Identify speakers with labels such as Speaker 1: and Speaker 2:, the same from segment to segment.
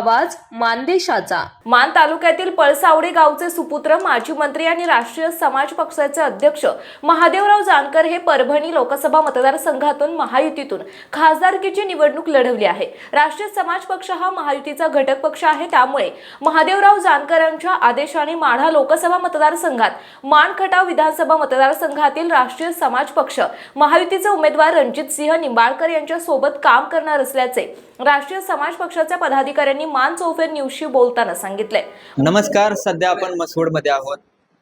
Speaker 1: आवाज मानदेशाचा.
Speaker 2: मान तालुक्यातील पळसावडे गावचे सुपुत्र माजी मंत्री आणि राष्ट्रीय समाज पक्षाचे अध्यक्ष महादेवराव जानकर हे परभणी लोकसभा मतदारसंघातून महायुतीतून खासदारकीची निवडणूक लढवली आहे. राष्ट्रीय समाज पक्ष हा महायुतीचा घटक पक्ष आहे. त्यामुळे महादेवराव जानकर यांच्या आदेशाने माढा लोकसभा मतदारसंघात मान खटाव विधानसभा मतदारसंघातील राष्ट्रीय समाज पक्ष महायुतीचे उमेदवार रणजित सिंह निंबाळकर यांच्या सोबत काम करणार असल्याचे राष्ट्रीय समाज पक्षाच्या पदाधिकाऱ्यांनी मान चौफेर न्यूजशी बोलताना सांगितले.
Speaker 3: नमस्कार सध्या आपण मसवडमध्ये आहोत.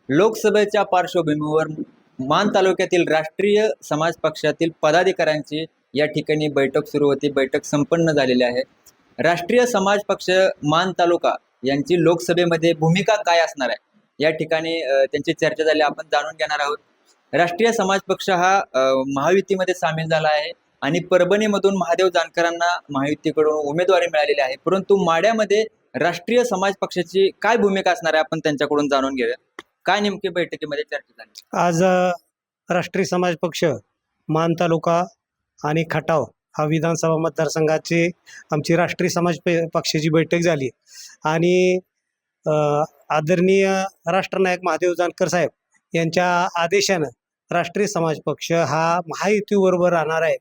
Speaker 3: लोकसभेच्या पार्श्वभूमीवर मान तालुक्यातील राष्ट्रीय समाज पक्षातील पदाधिकाऱ्यांची या ठिकाणी बैठक सुरू होती. बैठक संपन्न झालेली आहे. राष्ट्रीय समाज पक्ष मान तालुका यांची लोकसभेमध्ये भूमिका काय असणार आहे? या ठिकाणी त्यांची चर्चा झाली. आपण जाणून घेणार आहोत. राष्ट्रीय समाज पक्ष हा महायुतीमध्ये सामील झाला आहे. आणि परभणीमधून महादेव जानकरांना महायुतीकडून उमेदवारी मिळालेली आहे. परंतु माड्यामध्ये राष्ट्रीय समाज पक्षाची काय भूमिका असणार आहे आपण त्यांच्याकडून जाणून घेऊया. काय नेमकी बैठकीमध्ये चर्चा झाली?
Speaker 4: आज राष्ट्रीय समाज पक्ष मान तालुका आणि खटाव हा विधानसभा मतदारसंघाची आमची राष्ट्रीय समाज पक्षाची बैठक झाली. आणि आदरणीय राष्ट्रनायक महादेव जानकर साहेब यांच्या आदेशानं राष्ट्रीय समाज पक्ष हा महायुतीबरोबर राहणार आहे.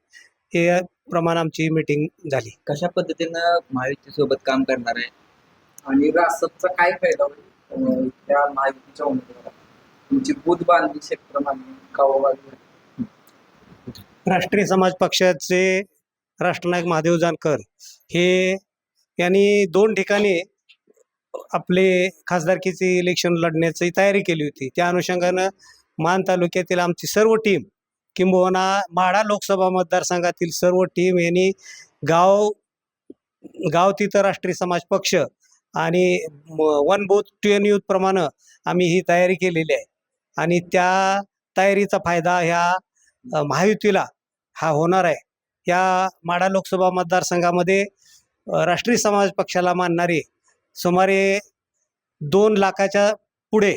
Speaker 4: हे प्रमाणे आमची मिटिंग झाली.
Speaker 3: कशा पद्धतीनं महायुती सोबत काम करणार आहे?
Speaker 5: आणि रासपचा काय फायदा होईल? त्या महायुतीच्या उमेदवाराला. तुमची बुध बांधणी क्षेत्र गावोगावी
Speaker 4: राष्ट्रीय समाज पक्षाचे राष्ट्रनायक महादेव जानकर हे यांनी दोन ठिकाणी आपले खासदारकीचे इलेक्शन लढण्याची तयारी केली होती. त्या अनुषंगानं मान तालुक्यातील आमची सर्व टीम किंबहुना माढा लोकसभा मतदारसंघातील सर्व टीम यांनी गाव गाव तिथं राष्ट्रीय समाज पक्ष आणि one booth ten youth प्रमाणे आम्ही ही तयारी केलेली आहे. आणि त्या तयारीचा फायदा ह्या महायुतीला हा होणार आहे. या माढा लोकसभा मतदारसंघामध्ये राष्ट्रीय समाज पक्षाला मानणारी सुमारे दोन लाखाच्या पुढे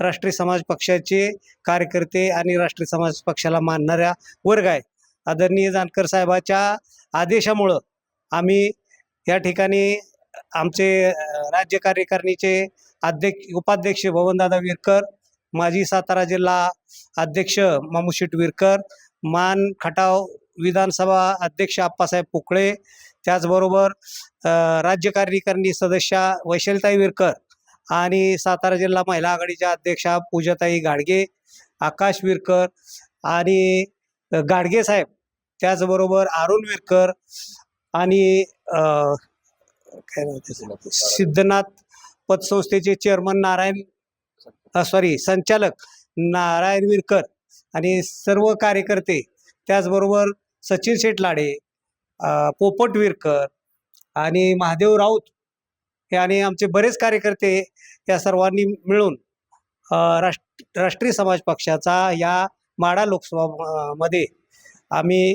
Speaker 4: राष्ट्रीय समाज पक्षाचे कार्यकर्ते आणि राष्ट्रीय समाज पक्षाला मानणाऱ्या वर्ग आहे आदरणीय जानकर साहेबाच्या आदेशामुळं आम्ही या ठिकाणी आमचे राज्य कार्यकारिणीचे अध्यक्ष उपाध्यक्ष भवनदादा विरकर माजी सातारा जिल्हा अध्यक्ष मामुशेट विरकर मान खटाव विधानसभा अध्यक्ष आप्पासाहेब पोकळे त्याचबरोबर राज्य कार्यकारिणी सदस्या वैशलताई विरकर आणि सातारा जिल्हा महिला आघाडीच्या अध्यक्षा पूजाताई गाडगे आकाश विरकर आणि गाडगे साहेब त्याचबरोबर अरुण विरकर आणि काय सिद्धनाथ पतसंस्थेचे चेअरमन नारायण सॉरी संचालक नारायण विरकर आणि सर्व कार्यकर्ते त्याचबरोबर सचिन शेटलाडे पोपट विरकर आणि महादेव राऊत आणि आमचे बरेच कार्यकर्ते या सर्वांनी मिळून राष्ट्र राष्ट्रीय समाज पक्षाचा या माडा लोकसभा मध्ये आम्ही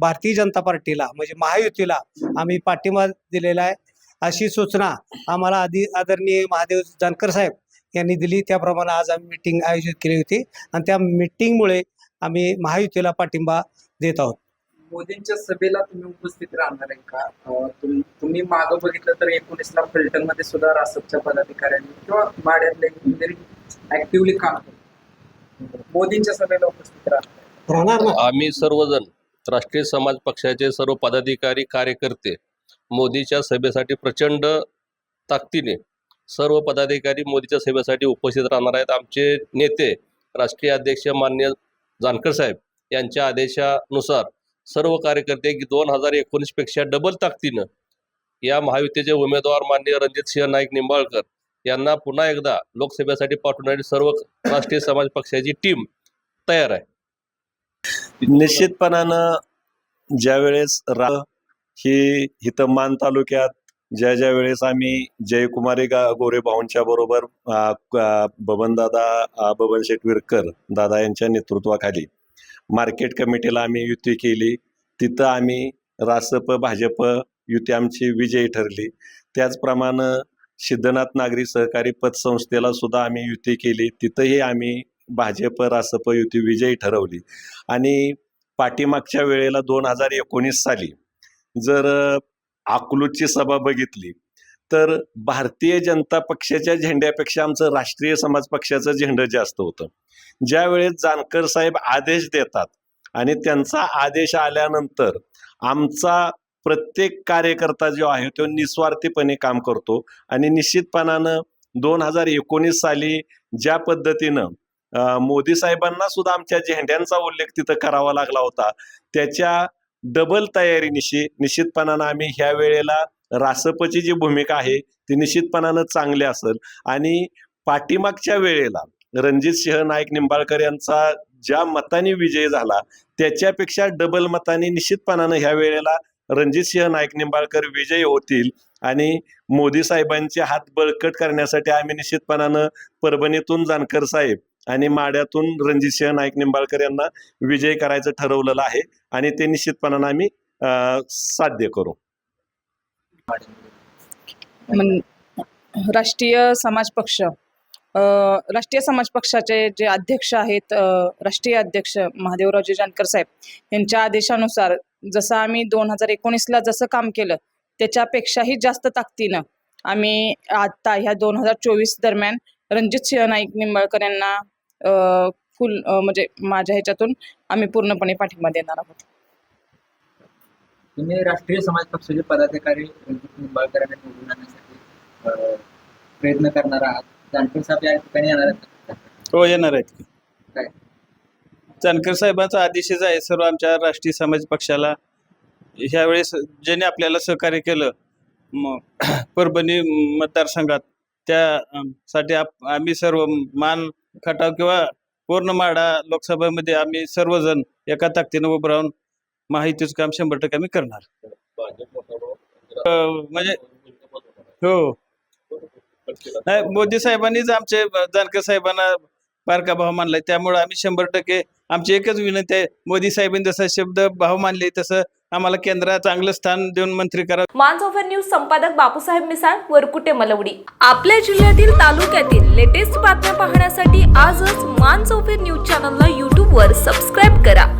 Speaker 4: भारतीय जनता पार्टीला म्हणजे महायुतीला आम्ही पाठिंबा दिलेला आहे. अशी सूचना आम्हाला आधी आदरणीय महादेव जानकर साहेब यांनी दिली. त्याप्रमाणे आज आम्ही मिटिंग आयोजित केली होती आणि त्या मिटिंगमुळे आम्ही महायुतीला पाठिंबा देत आहोत.
Speaker 5: मोदींच्या सभेला तुम्ही उपस्थित राहणार आहे का? तुम- तुम्ही मागं बघितलं तर एकोणीसला फलटणमध्ये सुद्धा रासपच्या पदाधिकाऱ्यांनी किंवा माड्यातले ऍक्टिव्हली काम केलं. मोदींच्या सभेला उपस्थित राहणार
Speaker 6: आम्ही सर्वजण राष्ट्रीय समाज पक्षाचे सर्व पदाधिकारी कार्यकर्ते मोदीच्या सभेसाठी प्रचंड ताकदीने सर्व पदाधिकारी मोदीच्या सभेसाठी उपस्थित राहणार आहेत. आमचे नेते राष्ट्रीय अध्यक्ष मान्य जानकर साहेब यांच्या आदेशानुसार सर्व कार्यकर्ते की दोन हजार एकोणीसपेक्षा डबल ताकदीनं या महायुतीचे उमेदवार माननीय रणजितसिंह नाईक निंबाळकर यांना पुन्हा एकदा लोकसभेसाठी पाठवणारी सर्व राष्ट्रीय समाज पक्षाची टीम तयार आहे.
Speaker 7: निश्चितपणानं ज्यावेळेस रा ही इथं मान तालुक्यात ज्या ज्या वेळेस आम्ही जयकुमारी गा गोरे भाऊंच्या बरोबर बबन दादा बबनदादा बबन शेठ दादा यांच्या नेतृत्वाखाली मार्केट कमिटीला आम्ही युती केली. तिथं आम्ही रासप भाजप युती आमची विजयी ठरली. त्याचप्रमाणे सिद्धनाथ नागरी सहकारी पतसंस्थेला सुद्धा आम्ही युती केली. तिथंही आम्ही भाजप रासप युती विजयी ठरवली. आणि पाठीमागच्या वेळेला दोन हजार एकोणीस साली जर अ, अकलूजची सभा बघितली तर भारतीय जनता पक्षाच्या झेंड्यापेक्षा आमचं राष्ट्रीय समाज पक्षाचं झेंडं जास्त होतं. ज्यावेळेस जानकर साहेब आदेश देतात आणि त्यांचा आदेश आल्यानंतर आमचा प्रत्येक कार्यकर्ता जो आहे तो निस्वार्थीपणे काम करतो आणि निश्चितपणानं दोन हजार एकोणीस साली ज्या पद्धतीनं मोदी साहेबांना सुद्धा आमच्या झेंड्यांचा उल्लेख तिथं करावा लागला होता त्याच्या डबल तयारीनिशी निश्चितपणानं आम्ही ह्या वेळेला रासपची जी भूमिका आहे ती निश्चितपणानं चांगली असेल. आणि पाठीमागच्या वेळेला रणजित सिंह नाईक निंबाळकर यांचा ज्या मताने विजय झाला त्याच्यापेक्षा डबल मताने निश्चितपणानं ह्या वेळेला रणजित सिंह नाईक निंबाळकर विजयी होतील. आणि मोदी साहेबांचे हात बळकट करण्यासाठी आम्ही निश्चितपणानं परभणीतून जानकर साहेब आणि माड्यातून रणजित सिंह नाईक निंबाळकर यांना विजय करायचं ठरवलेलं आहे. आणि ते निश्चितपणानं आम्ही साध्य करू.
Speaker 8: राष्ट्रीय समाज पक्ष. राष्ट्रीय समाज पक्षाचे जे अध्यक्ष आहेत राष्ट्रीय अध्यक्ष महादेवरावजी जानकर साहेब यांच्या आदेशानुसार जसं आम्ही दोन हजार एकोणीसला जसं काम केलं त्याच्यापेक्षाही जास्त ताकदीनं आम्ही आता ह्या दोन हजार चोवीस दरम्यान रणजित सिंह नाईक निंबाळकर यांना फुल म्हणजे माझ्या ह्याच्यातून आम्ही पूर्णपणे पाठिंबा देणार आहोत.
Speaker 3: तुम्ही राष्ट्रीय समाज पक्षाचे पदाधिकारी रणजित निंबाळकरांना निवडून आणण्यासाठी प्रयत्न करणार आहात जानकर साहेब या ठिकाणी येणार आहेत?
Speaker 9: हो येणार आहेत की
Speaker 3: काय?
Speaker 9: जानकर साहेबांचा आदेशच आहे सर्व आमच्या राष्ट्रीय समाज पक्षाला ह्यावेळेस ज्याने आपल्याला सहकार्य केलं परभणी मतदारसंघात त्या अं, साठी आप आम्ही सर्व मान खटाव किंवा पूर्ण माडा लोकसभेमध्ये आम्ही सर्वजण एका ताकदीनं उभं राहून माहितीचं काम शंभर टक्के आम्ही करणार. अं, म्हणजे हो. नाही मोदी साहेबांनीच आमचे जानकर साहेबांना बारका भाव मानलाय. त्यामुळे आम्ही शंभर टक्के आमची एकच विनंती आहे. मोदी साहेबांनी जसा शब्द भाव मानले तसं आम्हाला केंद्रात चांगलं स्थान देऊन मंत्री करा.
Speaker 2: मान्स ऑफर न्यूज संपादक बापूसाहेब मिसाळ वरकुटे मलवडी.
Speaker 1: आपल्या जिल्ह्यातील तालुक्यातील लेटेस्ट बातम्या पाहण्यासाठी आजच मान चौफेर न्यूज चॅनलला यूट्यूबवर सबस्क्राईब करा.